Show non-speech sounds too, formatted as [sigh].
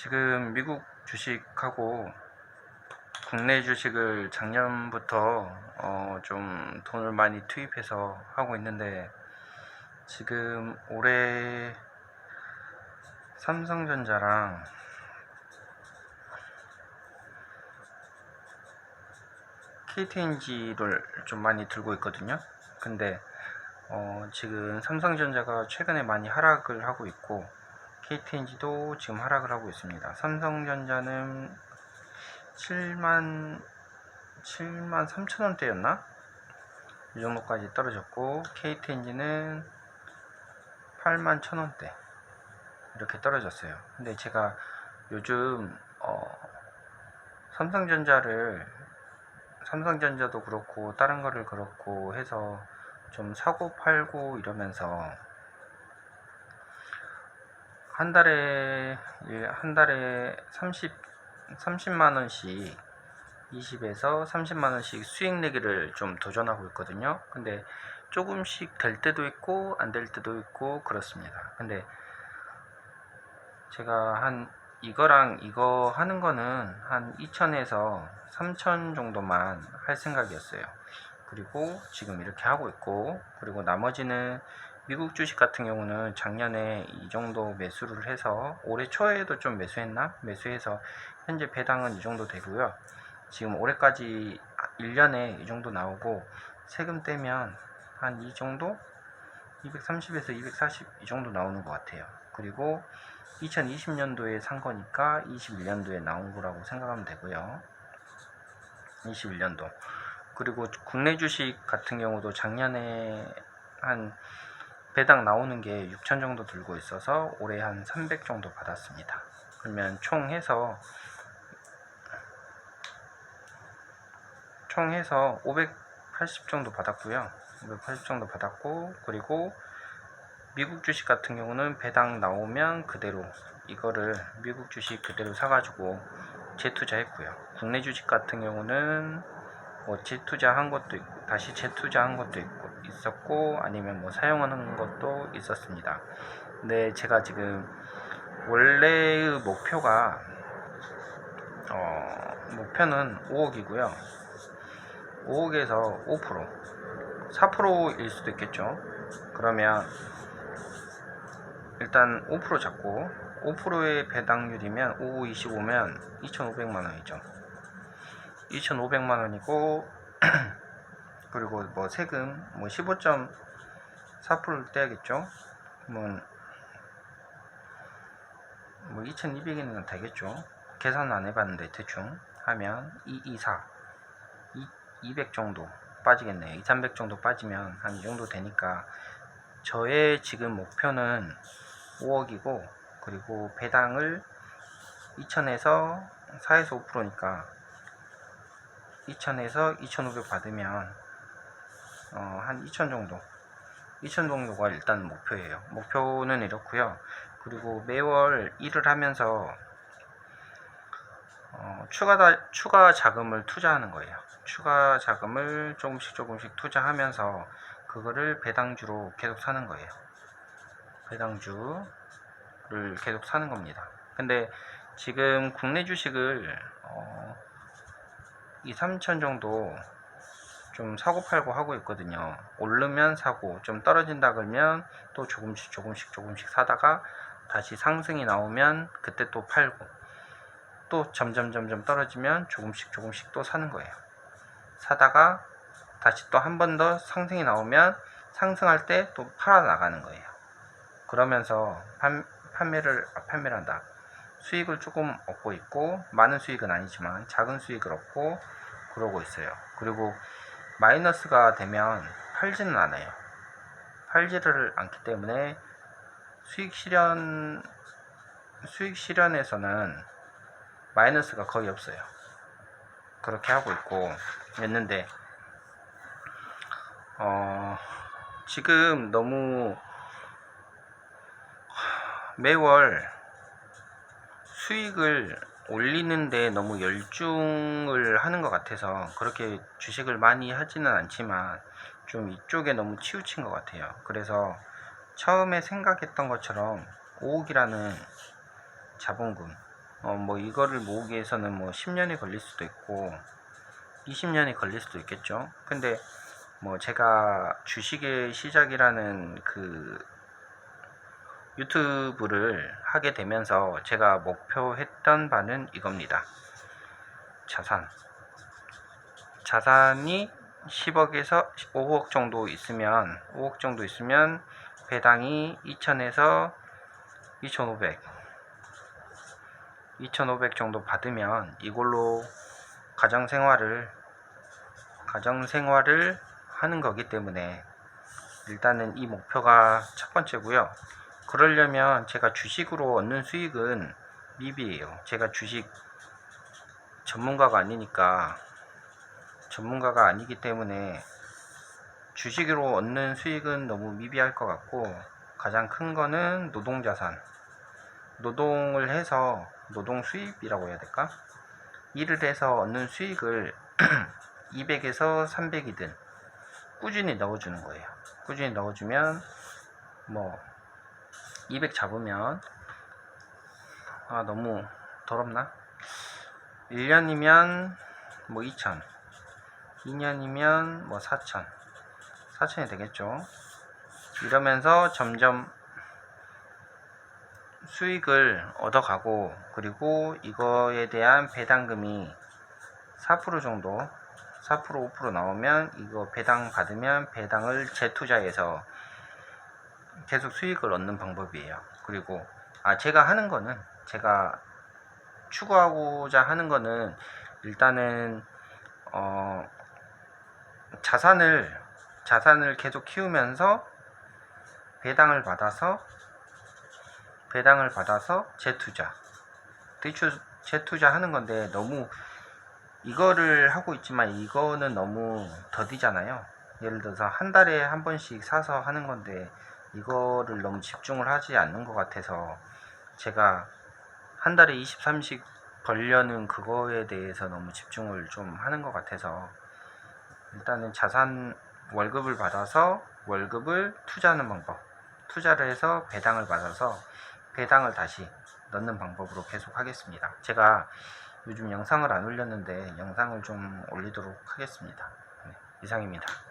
지금 미국 주식하고 국내 주식을 작년부터 어, 좀 돈을 많이 투입해서 하고 있는데 지금 올해 삼성전자랑 KTNG를 좀 많이 들고 있거든요. 근데 어, 지금 삼성전자가 최근에 많이 하락을 하고 있고 KTNG도 지금 하락을 하고 있습니다. 삼성전자는 7만 7만 3천 원대였나? 이 정도까지 떨어졌고 KTNG는 8만 천 원대 이렇게 떨어졌어요. 근데 제가 요즘 어, 삼성전자를 삼성전자도 그렇고 다른 거를 그렇고 해서 좀 사고 팔고 이러면서 한 달에 예, 한 달에 30 30만 원씩 20에서 30만 원씩 수익 내기를 좀 도전하고 있거든요. 근데 조금씩 될 때도 있고 안 될 때도 있고 그렇습니다. 근데 제가 한 이거랑 이거 하는 거는 한 2천에서 3천 정도만 할 생각이었어요. 그리고 지금 이렇게 하고 있고 그리고 나머지는 미국 주식 같은 경우는 작년에 이 정도 매수를 해서 올해 초에도 좀 매수했나? 매수해서 현재 배당은 이 정도 되고요. 지금 올해까지 1년에 이 정도 나오고 세금 떼면 한 이 정도? 230에서 240 이 정도 나오는 것 같아요. 그리고 2020년도에 산 거니까 21년도에 나온 거라고 생각하면 되고요. 21년도. 그리고 국내 주식 같은 경우도 작년에 한 배당 나오는 게 6천 정도 들고 있어서 올해 한 300 정도 받았습니다. 그러면 총 해서 총 해서 580 정도 받았고요. 580 정도 받았고 그리고 미국 주식 같은 경우는 배당 나오면 그대로 이거를 미국 주식 그대로 사가지고 재투자했고요. 국내 주식 같은 경우는 뭐 재투자한 것도 있고 다시 재투자한 것도 있고 있었고 아니면 뭐 사용하는 것도 있었습니다. 근데 제가 지금 원래의 목표가 어 목표는 5억이고요. 5억에서 5% 4%일 수도 있겠죠. 그러면 일단 5% 잡고 5%의 배당률이면 5, 25면 2,500만 원이죠. 2,500만 원이고 [clears throat] 그리고 뭐 세금 뭐 15.4%를 떼야겠죠. 그러면 뭐 2,200이면 되겠죠. 계산 안 해봤는데 대충 하면 2, 2, 4 200 정도 빠지겠네요. 2, 300 정도 빠지면 한 이 정도 되니까 저의 지금 목표는 5억이고 그리고 배당을 2천에서 4에서 5%니까 2천에서 2,500 받으면 어, 한 2천 정도 2천 정도가 일단 목표예요. 목표는 이렇고요. 그리고 매월 일을 하면서 어, 추가 추가 자금을 투자하는 거예요. 추가 자금을 조금씩 조금씩 투자하면서 그거를 배당주로 계속 사는 거예요. 배당주를 계속 사는 겁니다. 근데 지금 국내 주식을 어, 2, 3천 정도 좀 사고 팔고 하고 있거든요. 오르면 사고, 좀 떨어진다 그러면 또 조금씩 조금씩 조금씩 사다가 다시 상승이 나오면 그때 또 팔고 또 점점 점점 떨어지면 조금씩 조금씩 또 사는 거예요. 사다가 다시 또 한 번 더 상승이 나오면 상승할 때 또 팔아 나가는 거예요. 그러면서 판, 판매를 아, 판매를 한다. 수익을 조금 얻고 있고 많은 수익은 아니지만 작은 수익을 얻고 그러고 있어요. 그리고 마이너스가 되면 팔지는 않아요. 팔지를 않기 때문에 수익 실현 수익 실현에서는 마이너스가 거의 없어요. 그렇게 하고 있고 있는데 어 지금 너무 매월 수익을 올리는데 너무 열중을 하는 것 같아서 그렇게 주식을 많이 하지는 않지만 좀 이쪽에 너무 치우친 것 같아요. 그래서 처음에 생각했던 것처럼 5억이라는 자본금 어, 뭐 이거를 모으기 위해서는 뭐 10년이 걸릴 수도 있고 20년이 걸릴 수도 있겠죠. 근데 뭐 제가 주식의 시작이라는 그 유튜브를 하게 되면서 제가 목표했던 바는 이겁니다. 자산. 자산이 10억에서 5억 정도 있으면 5억 정도 있으면 배당이 2천에서 2,500 2,500 정도 받으면 이걸로 가정 생활을 가정 생활을 하는 거기 때문에 일단은 이 목표가 첫 번째고요. 그러려면 제가 주식으로 얻는 수익은 미비예요. 제가 주식 전문가가 아니니까 전문가가 아니기 때문에 주식으로 얻는 수익은 너무 미비할 것 같고 가장 큰 거는 노동자산 노동을 해서 노동 수입이라고 해야 될까? 일을 해서 얻는 수익을 [clears throat] 200에서 300이든 꾸준히 넣어주는 거예요. 꾸준히 넣어주면 뭐 200 잡으면 아 너무 더럽나? 1년이면 뭐 2천 2년이면 뭐 4천 4천이 되겠죠. 이러면서 점점 수익을 얻어가고 그리고 이거에 대한 배당금이 4% 정도 4% 5% 나오면 이거 배당 받으면 배당을 재투자해서 계속 수익을 얻는 방법이에요. 그리고 아 제가 하는 거는 제가 추구하고자 하는 거는 일단은 어 자산을 자산을 계속 키우면서 배당을 받아서 배당을 받아서 재투자 대출 재투자 하는 건데 너무 이거를 하고 있지만 이거는 너무 더디잖아요 예를 들어서 한 달에 한 번씩 사서 하는 건데 이거를 너무 집중을 하지 않는 것 같아서 제가 한 달에 20, 30 벌려는 그거에 대해서 너무 집중을 좀 하는 것 같아서 일단은 자산 월급을 받아서 월급을 투자하는 방법 투자를 해서 배당을 받아서 배당을 다시 넣는 방법으로 계속 하겠습니다. 제가 요즘 영상을 안 올렸는데 영상을 좀 올리도록 하겠습니다. 네, 이상입니다